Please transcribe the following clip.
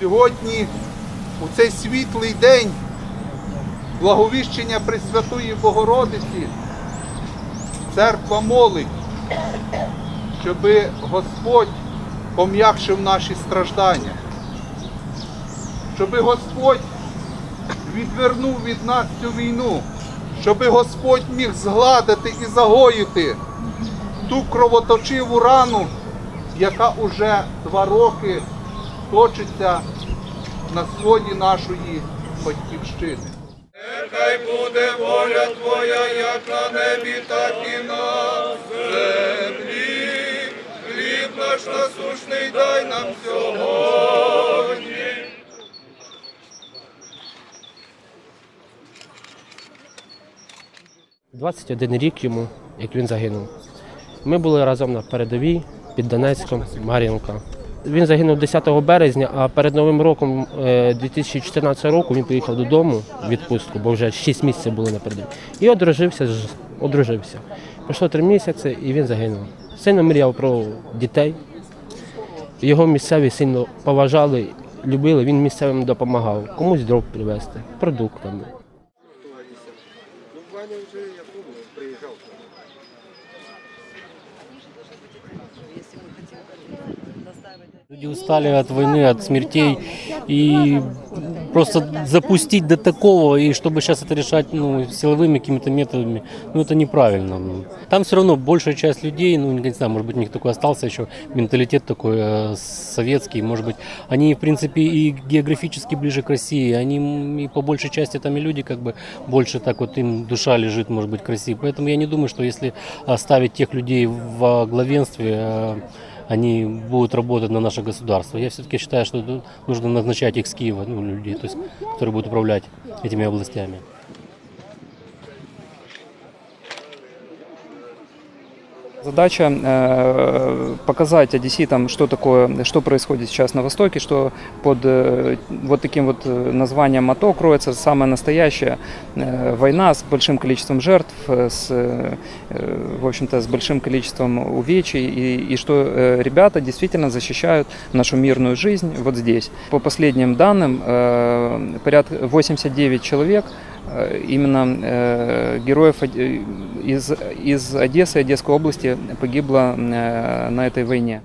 Сьогодні, у цей світлий день, благовіщення Пресвятої Богородиці, церква молить, щоби Господь пом'якшив наші страждання, щоби Господь відвернув від нас цю війну, щоби Господь міг згладити і загоїти ту кровоточиву рану, яка уже два роки точиться на сході нашої батьківщини. Нехай буде воля Твоя, як на небі, так і на землі. Хліб наш насущний дай нам сьогодні. – 21 рік йому, як він загинув. Ми були разом на передовій під Донецьком, Мар'їнка. Він загинув 10 березня, а перед Новим роком е, 2014 року він поїхав додому в відпустку, бо вже 6 місяців були на передовій. І одружився, одружився. Пройшло 3 місяці і він загинув. Сильно мріяв про дітей. Його місцеві сильно поважали, любили, він місцевим допомагав. Комусь дров привезти, продуктами. Люди устали от войны, от смертей. И просто запустить до такого, и чтобы сейчас это решать ну, силовыми какими-то методами, ну это неправильно. Там все равно большая часть людей, ну не знаю, может быть у них такой остался еще менталитет такой э, советский, может быть, они в принципе и географически ближе к России, они и по большей части там и люди как бы больше так вот им душа лежит, может быть, к России. Поэтому я не думаю, что если оставить тех людей в главенстве, э, они будут работать на наше государство. Я все-таки считаю, что ну, нужно назначать их с Киева, ну, людей, то есть, которые будут управлять этими областями. Задача э, показать одесситам, что такое, что происходит сейчас на Востоке, что под э, вот таким вот э, названием МАТО кроется самая настоящая э, война с большим количеством жертв, э, с, э, э, в общем-то, с большим количеством увечий, и, и что э, ребята действительно защищают нашу мирную жизнь вот здесь. По последним данным, э, порядка 89 человек э, именно э, героев э, из, из Одессы, Одесской области погибло э, на этой войне.